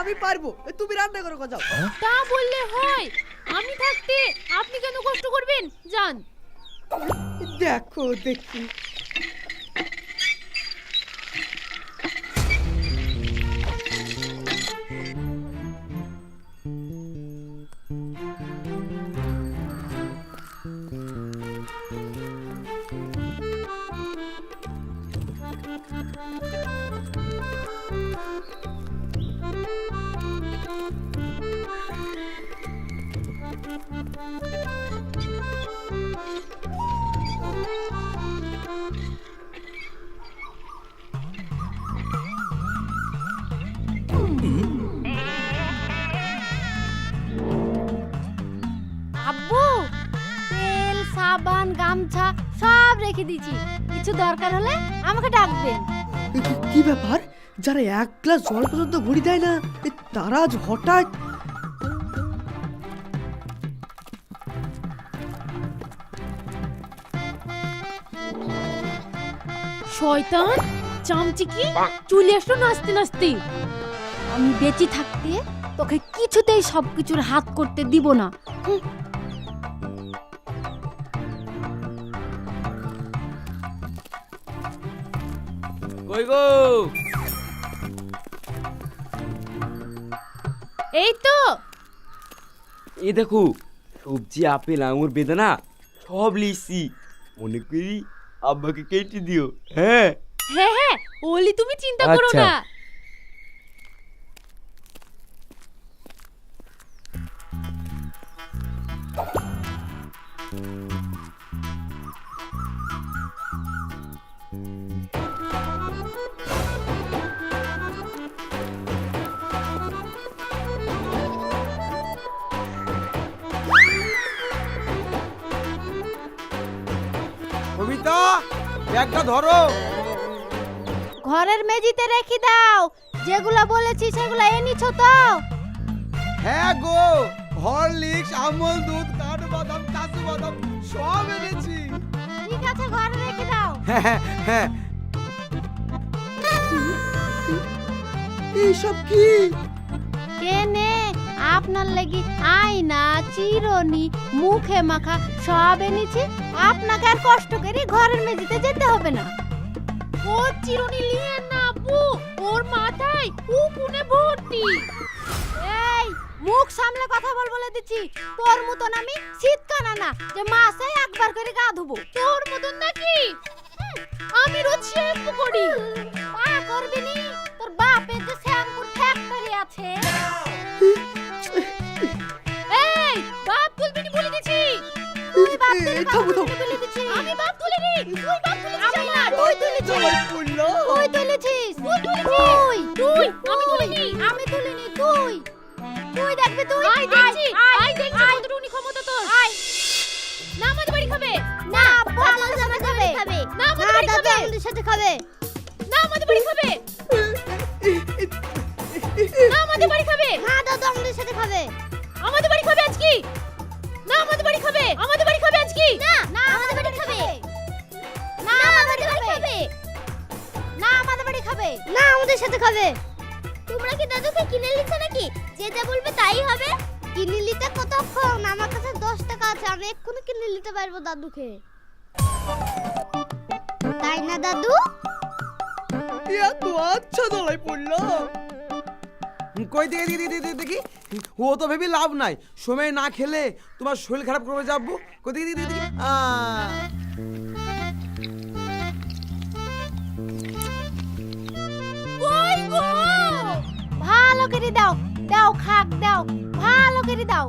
আমি পারব। তুমি রান্না করো যাও তা বললে হয়। আমি থাকতে আপনি কেন কষ্ট করবেন? যান। দেখো দেখি। আব্বু, তেল, সাবান, গামছা সব রেখে দিয়েছি। কিছু দরকার হলে আমাকে ডাকবেন। কি ব্যাপার? যারা এক গ্লাস জল পর্যন্ত ঘুরি দেয় না তারা আজ হঠাৎ শয়তান চামচিকি চলে আসলো নাচতে নাচতে। আমি বেঁচে থাকতে তোকে কিছুতেই সবকিছুর হাত করতে দিব না। কই গো? এই তো। এ দেখো সবজি আপেল আঙুর বেদানা সব লিখছি মনে করি আব্বাকে কেটে দিও। হ্যাঁ। হ্যাঁ হ্যাঁ ওলি তুমি চিন্তা করো আচ্ছা। না। ব্যাগটা ধরো। ঘরের মেঝিতে রেখে দাও। যেগুলো বলেছি সেগুলো এনেছো তো। হ্যাঁ গো হরলিক্স আমল দুধ কাঠু বাদাম কাজু বাদাম সব এনেছি। ঠিক আছে ঘরে রেখে দাও। হ্যাঁ হ্যাঁ। এইসব কি? কে কেনে আপনার লাগি আয়না, চিরনি, মুখে মাখা সব এনেছি। আপনাকে আর কষ্ট করে ঘরের মেঝেতে যেতে হবে না। ও চিরুনি লিয়ে না আব্বু ওর মাথায় উকুনে ভর্তি। এই, মুখ সামলে কথা বল বলে দিচ্ছি। তোর মতন আমি শীতকানা না যে মাসে একবার করে গা ধুবো। তোর মতন নাকি? আমি রোজ শ্যাম্পু করি। পা করবি নি? তোর বাপের যে শ্যাম্পুর ফ্যাক্টরি আছে। থামো, থামো। আমি বাপ তুলিনি তুই বাপ তুলেছিস আমি না, তুই তুলেছিস। বলল তুই তুলেছিস। তুই। তুই তুই আমি তুলিনি। আমি তুলিনি তুই। তুই দেখবি তুই। আই দেখছি। আই দেখছি। কতটুকুনি ক্ষমতা তোর। আয়। না আমাদের বাড়ি খাবে। না আমাদের সাথে খাবে। না আমাদের বাড়ি দাদু খাবে। আমাদের সাথে খাবে। না আমাদের বাড়ি খাবে। না আমাদের বাড়ি খাবে। না দাদু আমাদের সাথে খাবে। আমাদের বাড়ি খাবে আজকে। না আমাদের বাড়ি খাবে। আমাদের বাড়ি না না আমাদের বাড়ি খাবে। না আমাদের বাড়ি খাবে। না আমাদের বাড়ি খাবে। না আমাদের সাথে খাবে। তোমরা কি দাদুকে কিনে নিচ্ছ নাকি? যে বলবে তাই হবে। কিনে নিতে কতক্ষণ? আমার কাছে দশ টাকা আছে আমি এক্ষুনি কিনে নিতে পারব দাদুকে। তাই না দাদু? ইয়া তো আচ্ছা দলাই পড়ল কই দেখি দেখি দেখি? দেখি ও তো ভেবে লাভ নাই। সময় না খেলে তোমার শরীর খারাপ করবে যাব। কই দেখি দেখি দেখি ভালো করে দাও দাও খাক দাও ভালো করে দাও।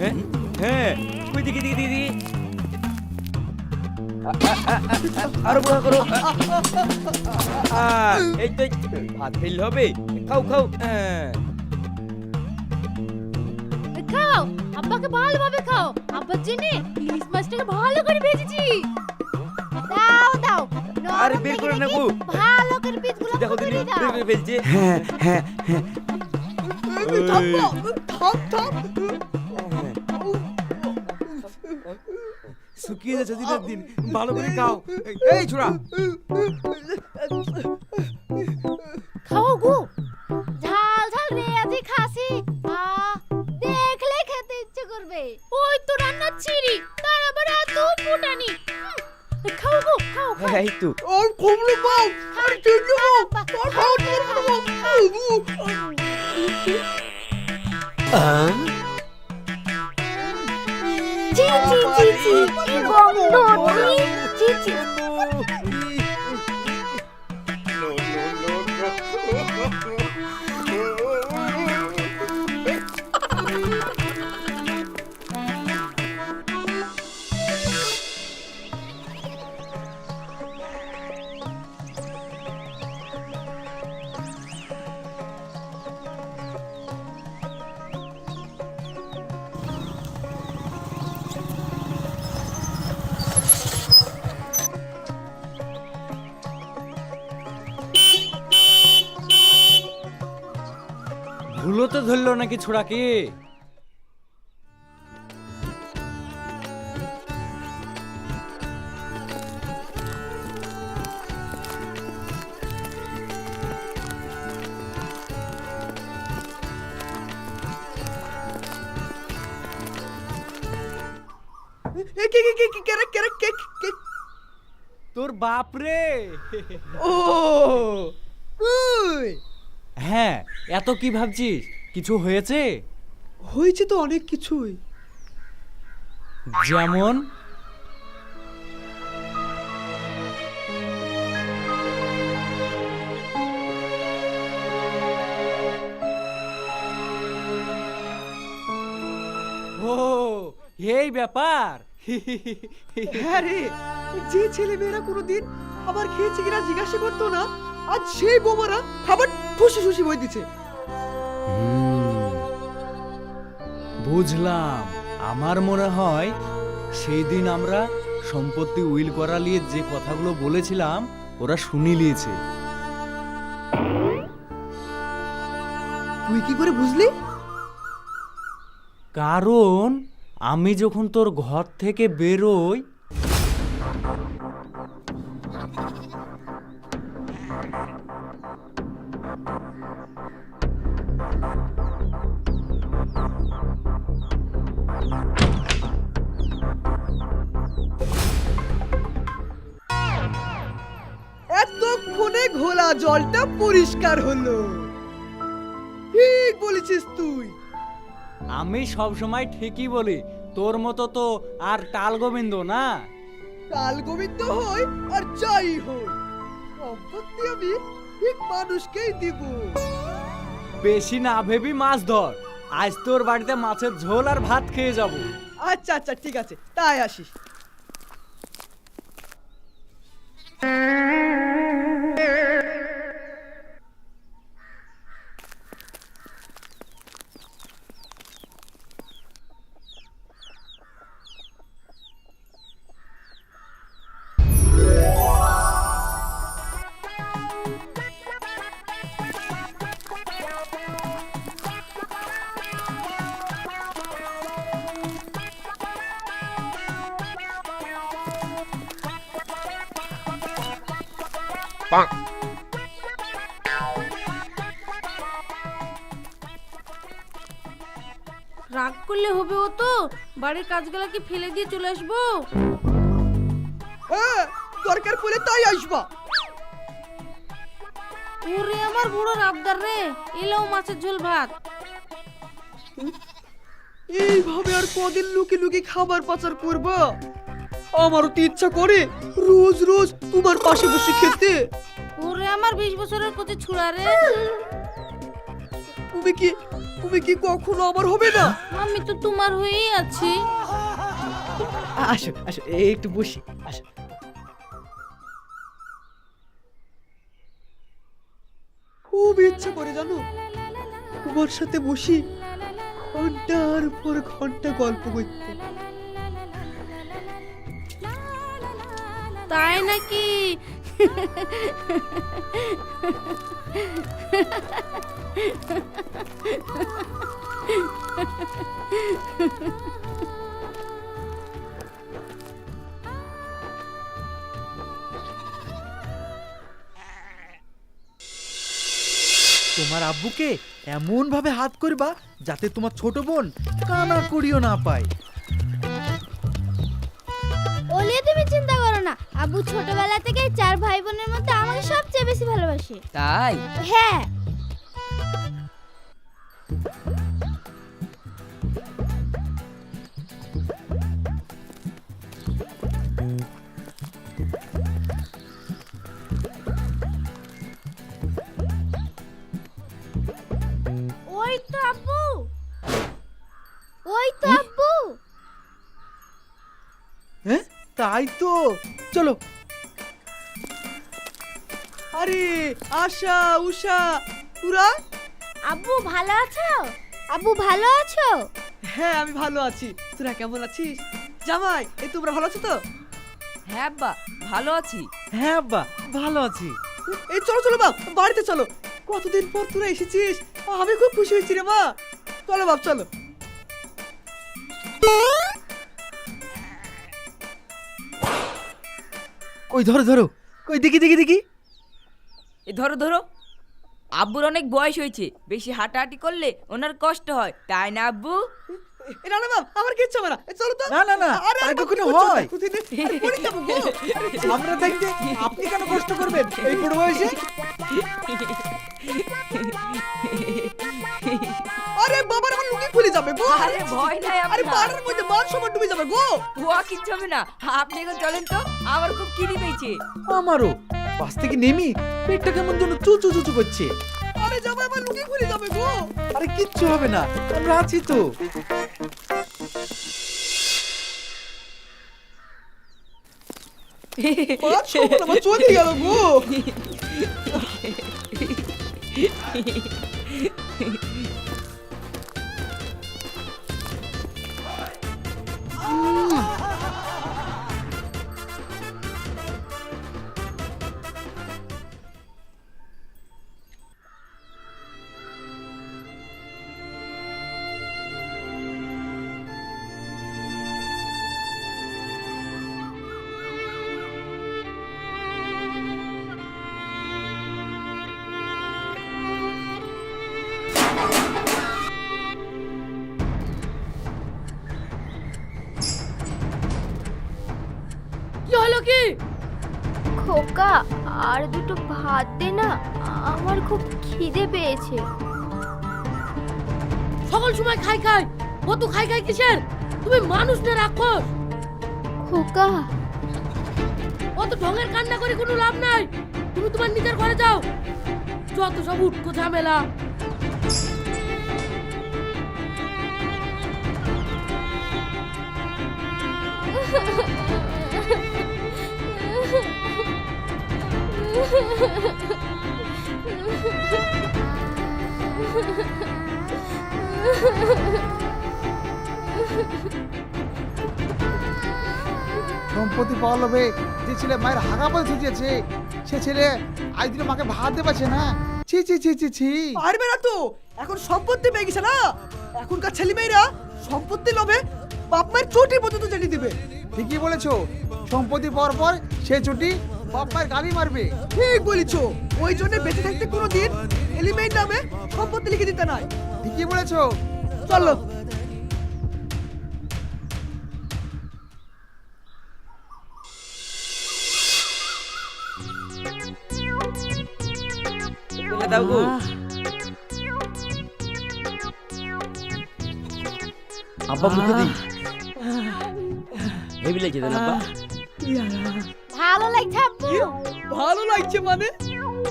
হ্যাঁ হ্যাঁ কই দেখি দেখি দেখি আরও বড় করো এই তো ভাত খেলে হবে খাও খাও হ্যাঁ খাও আব্বাকে ভালোভাবে খাও আব্বার জন্য ইলিশ মাছটাকে ভালো করে ভেজেছি দাও দাও আরে বের করে নেব। ভালো করে পিসগুলো দেখো দিদি বের করে ফেলছে হ্যাঁ হ্যাঁ হ্যাঁ থাম থাম শুকিয়ে যাচ্ছে দিনের দিন। ভালো করে খাও। এই ছোড়া। খাও গো। ঝাল ঝাল রেয়াজি খাসি। দেখলে খেতে ইচ্ছে করবে। ওই তো রান্না চিড়ি তার আবার এত ফুটানি। খাও গো খাও খাও। হ্যাঁ, এই তো। পাও। আর চিড়ি খাও 公主请请 তো ধরলো নাকি ছোড়াকে? তোর বাপরে ও হ্যাঁ এত কি ভাবছিস? কিছু হয়েছে? হয়েছে তো অনেক কিছুই। যেমন? ও এই ব্যাপার। হ্যাঁ রে যে ছেলে মেয়েরা কোনোদিন খাবার খেয়েছে কিনা জিজ্ঞাসা করতো না আজ সেই বোমারা খাবার ঠুসি ঠুসি বই দিচ্ছে। বুঝলাম। আমার মনে হয় সেই দিন আমরা সম্পত্তি উইল করা নিয়ে যে কথাগুলো বলেছিলাম ওরা শুনি নিয়েছে। তুই কি করে বুঝলি? কারণ আমি যখন তোর ঘর থেকে বেরোই এতক্ষণে ঘোলা জলটা পরিষ্কার হলো। ঠিক বলেছিস তুই। আমি সব সময় ঠিকই বলি তোর মতো তো আর টাল গোবিন্দ না। কাল গোবিন্দ হই আর যাই হই সম্পত্তি আমি ঠিক মানুষকেই দিব। বেশি না ভেবি মাছ ধর আজ তোর বাড়িতে মাছের ঝোল আর ভাত খেয়ে যাব। আচ্ছা আচ্ছা ঠিক আছে তাই আসিস। রাগ করলে হবে ও তো। বাড়ির কাজগুলো কি ফেলে দিয়ে চলে আসব? হ্যাঁ দরকার পড়লে তাই আসবা। ওরে আমার বুড়ো রাবদার রে এলো মাছের ঝোল ভাত। এইভাবে আর কদিন লুকি লুকি খাবার পাচার করবা? আমারও তো ইচ্ছা করে রোজ রোজ তোমার পাশে বসে খেতে। ওরে আমার বিশ বছরের কচি ছুড়া রে। তুমি কি তুমি কি কখনো আমার হবে না? আমি তো তোমার হয়েই আছি। আসো আসো একটু বসি আসো। খুব ইচ্ছা করে জানো তোমার সাথে বসি ঘণ্টার পর ঘণ্টা গল্প করতে। তাই নাকি? তোমার আব্বুকে এমন ভাবে হাত করবা যাতে তোমার ছোট বোন কানা করিও না পায়। আব্বু ছোটবেলা থেকে চার ভাই বোনের মধ্যে আমাকে সবচেয়ে বেশি ভালোবাসে। তাই? হ্যাঁ। তাই তো। চলো। আরে আশা উষা তোরা আব্বু ভালো আছো? আব্বু ভালো আছো? হ্যাঁ আমি ভালো আছি। তোরা কেমন আছিস? জামাই এই তোমরা ভালো আছো তো? হ্যাঁ আব্বা ভালো আছি। হ্যাঁ আব্বা ভালো আছি। এই চলো চলো বাপ বাড়িতে চলো। কতদিন পর তোরা এসেছিস? আমি খুব খুশি হয়েছি রে মা। চলো বাপ চলো। কই ধরো ধরো। কই দেখি দেখি দেখি। এ ধরো ধরো। আব্বুর অনেক বয়স হয়েছে। বেশি হাঁটাহাঁটি করলে ওনার কষ্ট হয় তাই না আব্বু? এ না না বাপ আমার কিচ্ছু হবে না। এ চলো তো। না, না, না, আরে তাই কখনো হয়? না, কোথায় নে? আরে, পড়ে যাব গো। আমরা দেখতে আপনি কেন কষ্ট করবেন? এই বুড়ো বয়সে? খুলে যাবে গো। আরে ভয় নাই আরে পাড়ার মধ্যে মান সমান ডুবে যাবে গো। হুয়া কিচ্ছু হবে না। আপনি এখন চলেন তো আমার খুব কিনি পেয়েছে। আমারও। বাস থেকে নেমি পেটটা কেমন যেন চু চু চু চু করছে। আরে জামাই আমার লুঙ্গি খুলে যাবে গো। আরে কিচ্ছু হবে না আমরা আছি তো। চলে গেল গো। কি আর দুটো ভাত দে না আমার খুব খিদে পেয়েছে। সকল সময় খাই খাই ও তো খাই খাই কিসের? তুমি মানুষ না রাক্ষস। খোকা। অত ঢঙের কান্না করে কোনো লাভ নাই। তুমি তোমার নিজের ঘরে যাও। যত সব উটকো ঝামেলা। সম্পত্তি পাওয়ার লোভে যে ছেলে মায়ের হাগা বলে ছুটিয়েছে সে ছেলে আজ দিনে মাকে ভাত দিতে পারছে না। ছি ছি ছি ছি ছি। পারবে না তো। এখন সম্পত্তি পেয়ে গেছে না? এখনকার ছেলে মেয়েরা সম্পত্তি লোভে বাপ মায়ের চটি পর্যন্ত জ্বালিয়ে দিবে। ঠিকই বলেছ। সম্পত্তি পাওয়ার পর সে ছুটি বাপ মায়ের গালি মারবে। ঠিক বলেছ। ওই জন্য বেঁচে থাকতে কোনো দিন এলিমেন্ট নামে সম্পত্তি লিখে দিতে নাই। ঠিকই বলেছ। চলো। দাও গো। আব্বা মুখে দি হেভি লাগছে তাই না আব্বা। ভালো লাগছে আব্বু? ভালো লাগছে মানে?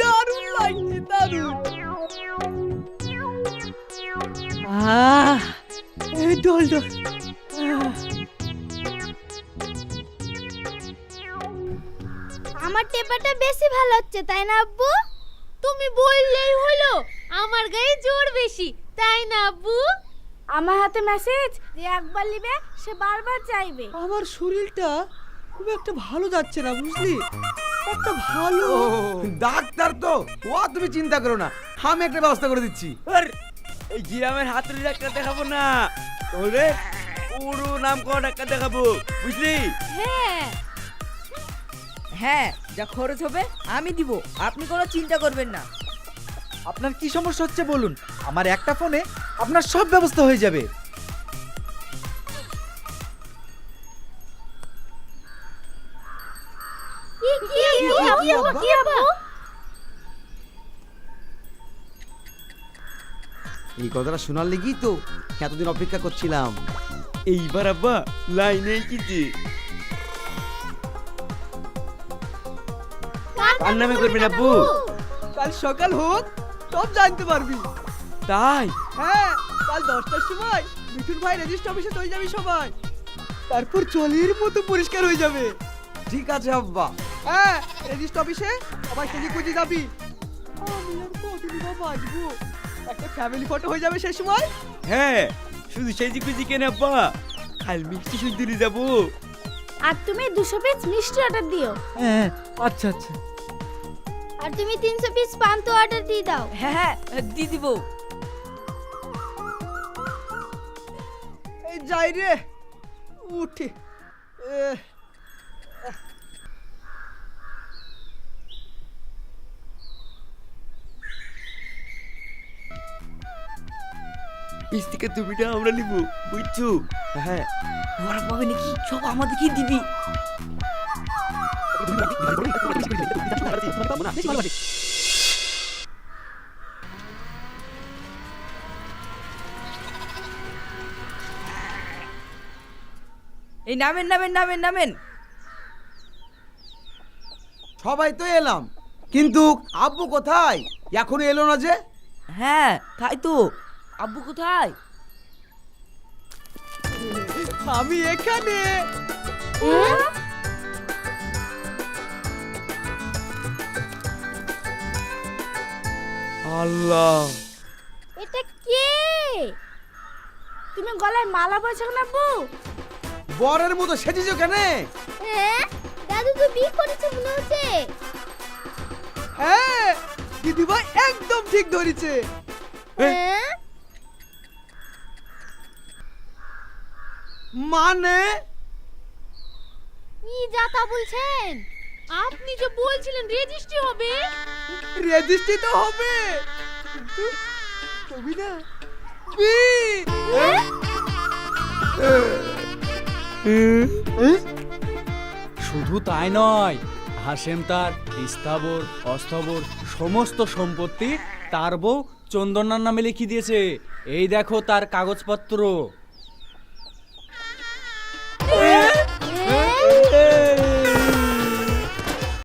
দারুণ লাগছে দারুণ। আহ আমার টেপাটা বেশি ভালো হচ্ছে তাই না আব্বু? তুমি বললেই হলো আমার গায়ে জোর বেশি তাই না আব্বু? আমার হাতে মেসেজ যে একবার নিবে সে বারবার চাইবে। আমার শরীরটা খুব একটা ভালো যাচ্ছে না বুঝলি? একটা ভালো ডাক্তার তো। ও তুমি চিন্তা করো না। আমি একটা ব্যবস্থা করে দিচ্ছি। আর এই গ্রামের হাতুড়ি ডাক্তার দেখাবো না। ওরে পুরো নাম করা ডাক্তার দেখাবো বুঝলি? হ্যাঁ। হ্যাঁ যা খরচ হবে আমি দিব। আপনি কোনো চিন্তা করবেন না। আপনার কি সমস্যা হচ্ছে বলুন? আমার একটা ফোনে আপনার সব ব্যবস্থা হয়ে যাবে। আব্বা? কি আব্বু। এই কথাটা শোনার লেগেই তো এতদিন অপেক্ষা করছিলাম। এইবার আব্বা লাইনে এসেছে কার নামে করবেন আব্বু? কাল সকাল হোক সব জানতে পারবি। তাই? হ্যাঁ কাল দশটার সময় মিঠুন ভাই রেজিস্ট্রি অফিসে চলে যাবি সবাই। তারপর চলির মতো পরিষ্কার হয়ে যাবে। ঠিক আছে আব্বা। হ্যাঁ রেজিস্ট্রি অফিসে সবাই সেজে খুঁজে যাবি। আমি আর কতদিন বা বাঁচবো একটা ফ্যামিলি ফটো হয়ে যাবে সেই সময়? হ্যাঁ শুধু সেজি খুঁজি কেন আব্বা। কাল মিষ্টি সুন্দরী যাব। আর তুমি দুশো পিস মিষ্টি অর্ডার দিও। হ্যাঁ আচ্ছা আচ্ছা। আর তুমি তিনশো পিস পান্তো অর্ডার দিয়ে দাও। হ্যাঁ হ্যাঁ দিয়ে দিব। এই যাই রে। উঠি। পিস থেকে তুমিটা আমরা নিবো বুঝছ? হ্যাঁ। ওরা পাবে নাকি সব আমাদেরকে দিবি। এই নামেন নামেন নামেন নামেন। সবাই তো এলাম। কিন্তু আব্বু কোথায়? এখনও এলো না যে? হ্যাঁ তাই তো। আব্বু কোথায়? আমি এখানে। আল্লাহ। এটা কে? তুমি গলায় মালা পরেছো না আব্বু? বরের মতো সেজেছ কেন? হ্যাঁ দাদু তো বিয়ে করেছে মনে হচ্ছে। হ্যাঁ দিদি ভাই একদম ঠিক ধরেছে। হ্যাঁ? মানে? কি যাতা বলছেন? আপনি যে বলছিলেন রেজিস্ট্রি হবে। রেজিস্ট্রি তো হবে। ছবি না বিয়ে। শুধু তাই নয় হাসেম তার স্থাবর অস্থাবর সমস্ত সম্পত্তি তার বউ চন্দনার নামে লিখে দিয়েছে। এই দেখো তার কাগজপত্র।